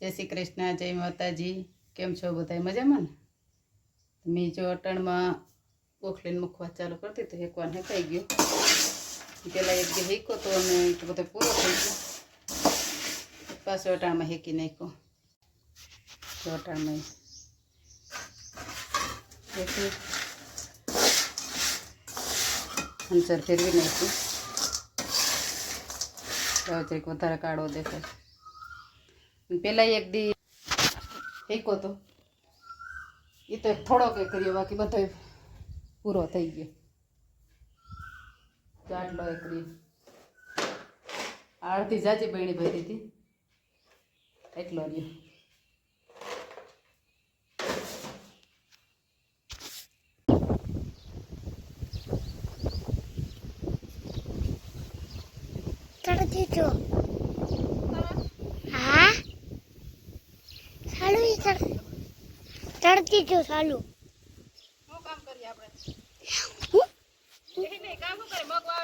જય શ્રી કૃષ્ણ, જય માતાજી. કેમ છો બધા મજામાં ને? મેં જો અટણમાં ઓખલીને મૂકવા ચાલુ કરતી તો એક વાર હેકાઈ ગયો. પેલા એક દી હેકો તો અને એ તો બધો પૂરો થઈ ગયો. પાછો અટાણમાં હેકી નાખ્યો. તો અટાણમાં હેકી. હંસર ફેરવી નાખ્યું. તો જરીક વધારે કાળો દેખાય. પેલા એક દી ફેંકો તો. એ તો થોડોક એ કર્યો, બાકી બધો પૂરો થઈ ગયો. તો આટલો એક દી. અડધી જાજી બહેણી ભરી હતી. એટલો રહ્યો ચડતી છો હા સાલું ઈ ચડ ચડતી છો સાલું. શું કામ કરીએ આપણે? હું? નહીં કામ કરે મગવા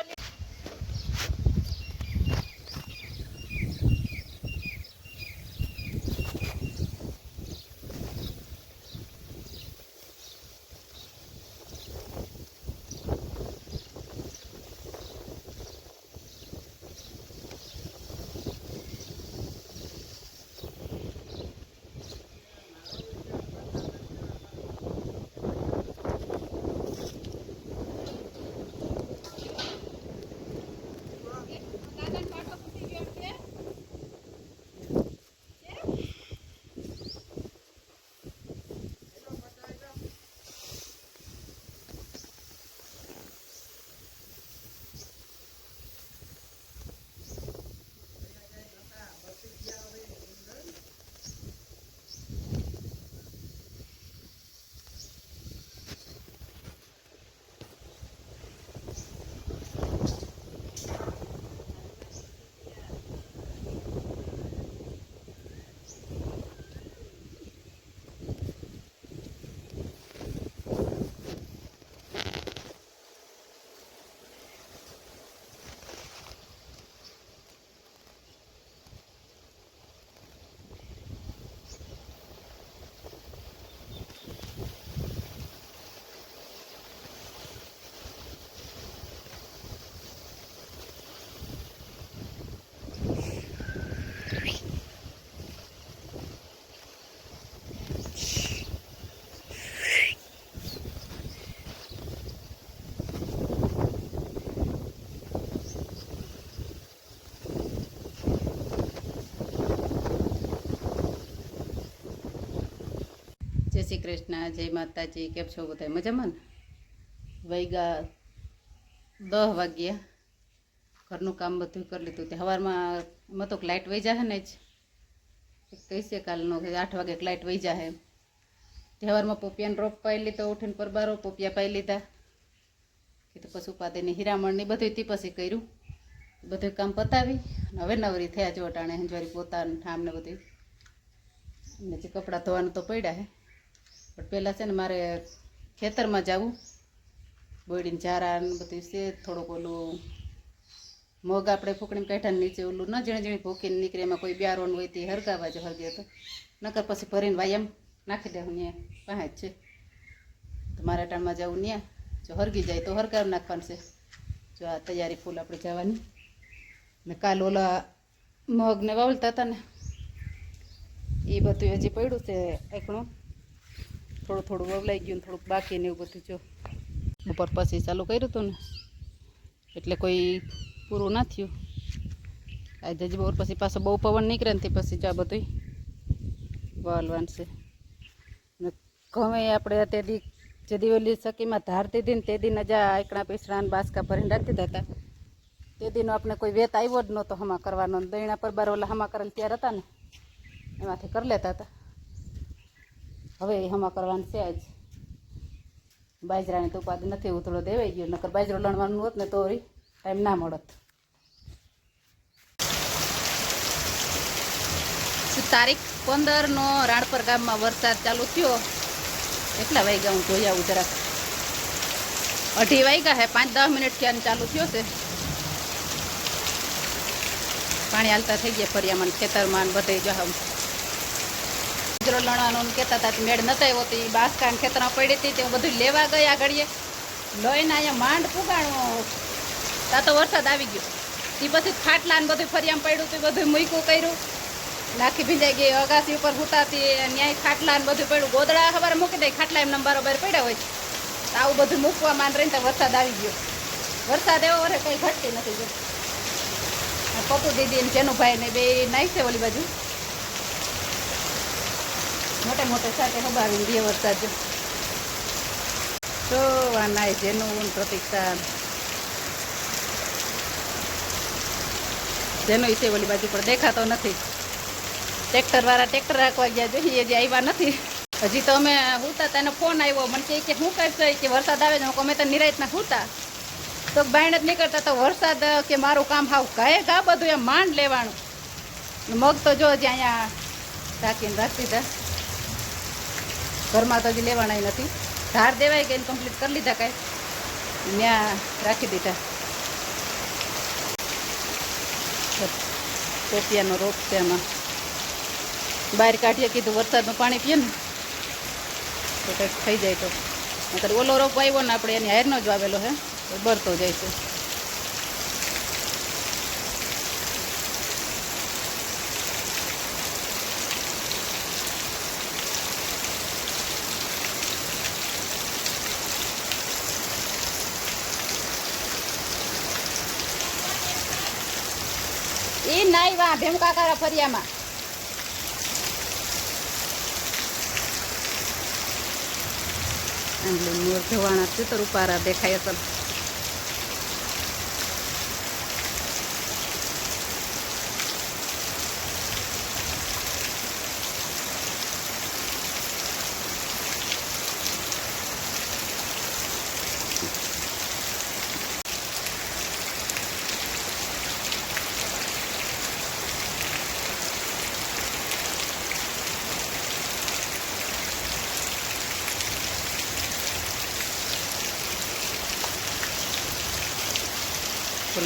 શ્રી કૃષ્ણ જય માતાજી, કેમ છો બધા? મજામાં ને? વૈગા દહ વાગ્યા ઘરનું કામ બધું કરી લીધું. તે સવારમાં મતો લાઇટ વહી જાય ને જ. કહીશે કાલનો આઠ વાગે લાઇટ વહી જાય તે સવારમાં પોપિયાને રોપ પાઈ લીધો, ઉઠીને પરબારો, પોપિયા પાઈ લીધા. કે તો પછી ઉપાધિની હિરામણની બધું તે પછી કર્યું. બધું કામ પતાવી. હવે નવરી થયા જો અટાણે હંજવારી પોતાને ઠામને બધું ને જે કપડાં ધોવાનું તો પડ્યા હે. પણ પહેલાં છે ને મારે ખેતરમાં જવું. બોડીને ચારા ને બધું છે, થોડુંક ઓલું મગ આપણે ફૂકણી કાઢ્યા નીચે ઓલું ન ઝીણી ઝીણી ભૂકીને નીકળે, એમાં કોઈ બિયારોન હોય તે હરગાવા જ હરગે તો. નકર પછી ભરીને વાયમ નાખી દેવું ત્યાં પાસે જ છે. તો મારા ટાણમાં જવું ત્યાં. જો હરગી જાય તો હરગાવ નાખવાનું છે. જો આ તૈયારી ફૂલ આપણે જવાની. ને કાલ ઓલા મગને વાવલતા હતા ને, એ બધું હજી પડ્યું છે, એકણું. થોડું થોડું વવલાઈ ગયું થોડુંક બાકી ને એવું બધું, જો. બપોર પછી ચાલુ કર્યું હતું ને, એટલે કોઈ પૂરું ના થયું. આજે જ બપોર પછી પાછો બહુ પવન નીકળે ને પછી જો આ બધું વાલવાનું ને ઘમે આપણે તે દી જે દી સકીમાં ધારતી હતી ને તે દિન જ આ એકણા પીસણા બાસકા ભરીને રાખી દીધા હતા. તે દિનો આપણે કોઈ વેત આવ્યો જ નહોતો હમા કરવાનો દૈણા પર બાર ઓલા હમા કરેલ ત્યારે હતા ને, એમાંથી કરી લેતા હતા. હવે હમા કરવાનું છે જ. બાજરાને તો ઉપાદ નથી, ઉતળો દેવાઈ ગયો. નકર બાજરો લણવાનું હોત ને તો ટાઈમ ના મળત. તારીખ? પંદરનો રાણપર ગામમાં વરસાદ ચાલુ થયો. એટલા વાગ્યા હું જોઈ આવું જરાક. અઢી વાગ્યા હે, પાંચ દસ મિનિટ ક્યાં ચાલુ થયો છે. પાણી હાલતા થઈ ગયા ફરિયામાં ખેતરમાં બધે જવા બાજરો લણવાનું કહેતા હતા, મેળ નતા આવ્યો તો એ બાસકાન ખેતરમાં પડી હતી તે બધું લેવા ગયા ઘડીએ. લઈને અહીંયા માંડ પુગાણું. ત્યાં તો વરસાદ આવી ગયો. એ પછી ખાટલા ને બધું ફરિયામ પડ્યું હતું, બધું મૂક્યું કર્યું. નાખી ભીંજાઈ ગઈ, અગાસી ઉપર હુતાતી, ન્યાય ખાટલા ને બધું પડ્યું. ગોદડા ખબર મૂકી દે, ખાટલા એમને બરોબર પડ્યા હોય. તો આવું બધું મૂકવા માંડ રહીને તો વરસાદ આવી ગયો. વરસાદ એવો વરે, કંઈ ઘટતી નથી પપ્પુ દીદી ને જેનુભાઈ ને બે નાખશે ઓલી બાજુ. મોટે મોટે સાથે હબાવીને બે વરસાદ તો આ નાય જેનું પ્રતિક્ષા જેનો છે ઓલી બાજુ પણ દેખાતો નથી. ટ્રેક્ટર વાળા ટ્રેક્ટર રાખવા ગયા જોઈએ જે આવ્યા નથી. હજી તો અમે હુતા એનો ફોન આવ્યો. મને કહે કે શું કરશે કે વરસાદ આવે છે? અમે તો નિરાયતના હુતા. તો બાયણ જ નીકળતા તો વરસાદ કે મારું કામ હાવ ગાય ગા બધું એમ માંડ લેવાનું. મગ તો જો જ્યાં અહીંયા રાખીને રાખી દીધા ઘરમાં તો હજી લેવાના નથી. ધાર દેવાય કે કમ્પ્લીટ કરી લીધા કાંઈ. ત્યાં રાખી દીધા. ટોપિયાનો રોપ છે એમાં બહાર કાઢીએ કીધું વરસાદનું પાણી પીએ ને, તો કંઈક થઈ જાય તો. નકર ઓલો રોપ આવ્યો ને આપણે એની હારનો જ વાવેલો હે, તો બરતો જાય છે. એ નાઈ વા ભેમકા કારા ફરિયામાં. આંબલી મોર છે તો રૂપારા દેખાય અસલ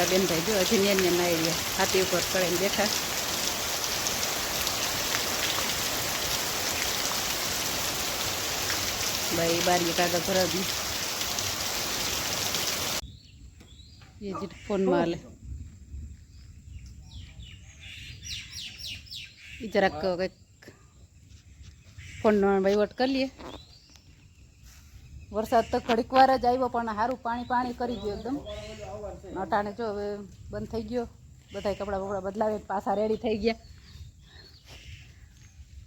પેલા બેનભાઈ જો, હજી નેન ને રહ્યા હાથી ઉપર ચડીને બેઠા. ભાઈ બારી કાગળ ભરાવી એ જ ફોનમાં હાલે. એ જરાક કંઈક ફોનનો વહીવટ કરી લઈએ વરસાદ તો ઘડીક વાર જ આવ્યો, પણ સારું પાણી પાણી કરી ગયું એકદમ. અટાણે જો હવે બંધ થઈ ગયો. બધાય કપડાં બપડા બદલાવે, પાછા રેડી થઈ ગયા.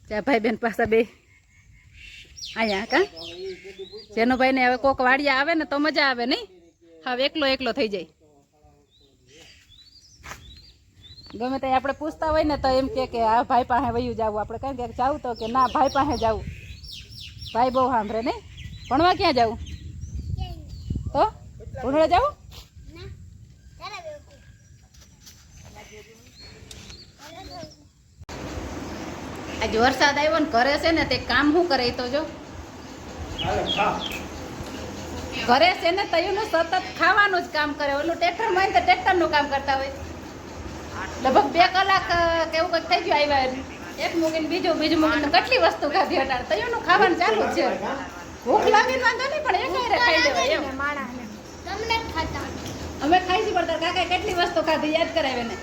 ત્યાં ભાઈ બેન પાછા બે. અહીંયા કા? જેનો ભાઈને હવે કોક વાડિયા આવે ને તો મજા આવે નહીં હવે એકલો એકલો થઈ જાય. ગમે તે આપણે પૂછતા હોય ને તો એમ કે આ ભાઈ પાસે વયું જવું. આપણે કઈ ક્યાંક જવું તો કે ના, ભાઈ પાસે જવું. ભાઈ બહુ સાંભળે નહીં ભણવા ક્યાં જવું? તો? ભણવા જવું? આજે વરસાદ આવ્યો ને ઘરે છે ને તે કામ શું કરે તો જો. ઘરે છે ને તયુનું સતત ખાવાનું જ કામ કરે. ઓલું ટ્રેક્ટરમાં તો ટ્રેક્ટરનું કામ કરતા હોય. લગભગ બે કલાક કેવું કે એવું કંઈક થઈ ગયું આવ્યા એક મૂકીને બીજું બીજું મૂકીને કેટલી વસ્તુ ખાધી અટાણે તયુનું ખાવાનું ચાલુ જ છે. ભૂખ લાગે વાંધો નહીં પણ એક હારે ખાઈ લેવાય એમ. જ અમે ખાઈ છીએ પણ કાકા કેટલી વસ્તુ ખાધી યાદ કરાવે ને.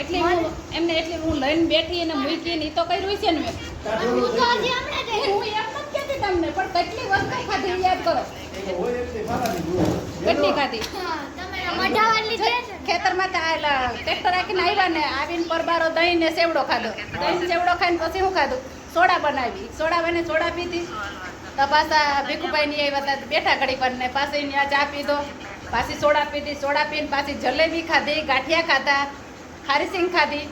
એટલી હું એમને એટલી હું લઈને બેઠી અને મૂકી ને એ તો કર્યું છે ને મેં. હું તો હજી હમણાં જ હું એમ નથી કહેતી તમને પણ કેટલી વસ્તુ ખાધી યાદ કરો. કેટલી ખાધી? ખેતરમાં ટ્રેક્ટર રાખીને આવ્યા ને આવીને પરબારો દહીં ને સેવડો ખાધો. દહીં સેવડો ખાઈને પછી હું ખાધું? સોડા બનાવી. સોડા બને સોડા પીધી. તો પાછા ભીખુભાઈ ની આવ્યા હતા બેઠા ઘડી પર ને પાછી ચા પીધો. પાછી સોડા પીધી. સોડા પીને પાછી જલેબી ખાધી ગાંઠિયા ખાધા. ખારી સિંગ ખાધી?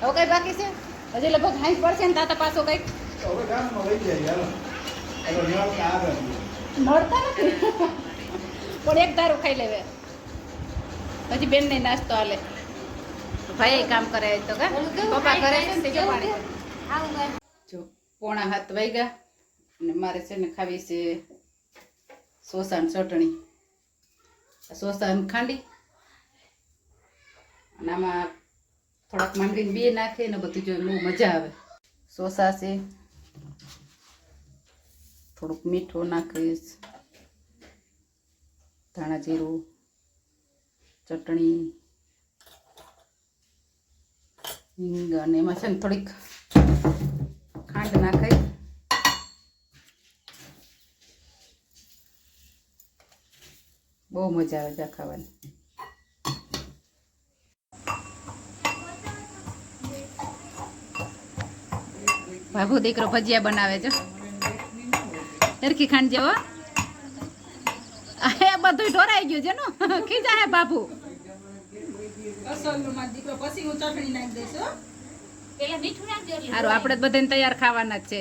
હવે કઈ બાકી છે? હજી લગભગ હાઈ પડશે ને તાતા પાસો કંઈક? મળતા નથી. પણ એક દારૂ ખાઈ લેવે. પછી બેન ને નાસ્તો હાલે ભાઈ કામ કરે તો કા? પપ્પા કરે છે ને જો પાણી જો પોણા હાથ વાગ્યા અને મારે છે ને ખાવી છે સોસાન ચટણી. સોસાન ખાંડી. અને આમાં થોડાક માંડવીને બે નાખે ને બધું જોઈ બહુ મજા આવે. સોસા છે. થોડુંક મીઠું નાખીશ. ધાણા જીરું, ચટણી, હિંગ અને એમાં છે ને થોડીક ખાંડ નાખાય બહુ મજા આવે ચા ખાવાની. બાબુ દીકરો ભજીયા બનાવે છે. હરખી ખાંડ જેવો. એ બધું ઢોરાઈ ગયું છે નું. ખીજા હે એટલે. સારું આપણે જ બધાને તૈયાર ખાવાના જ છે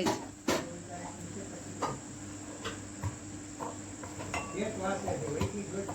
એક વાત કે વૈકી ગોળ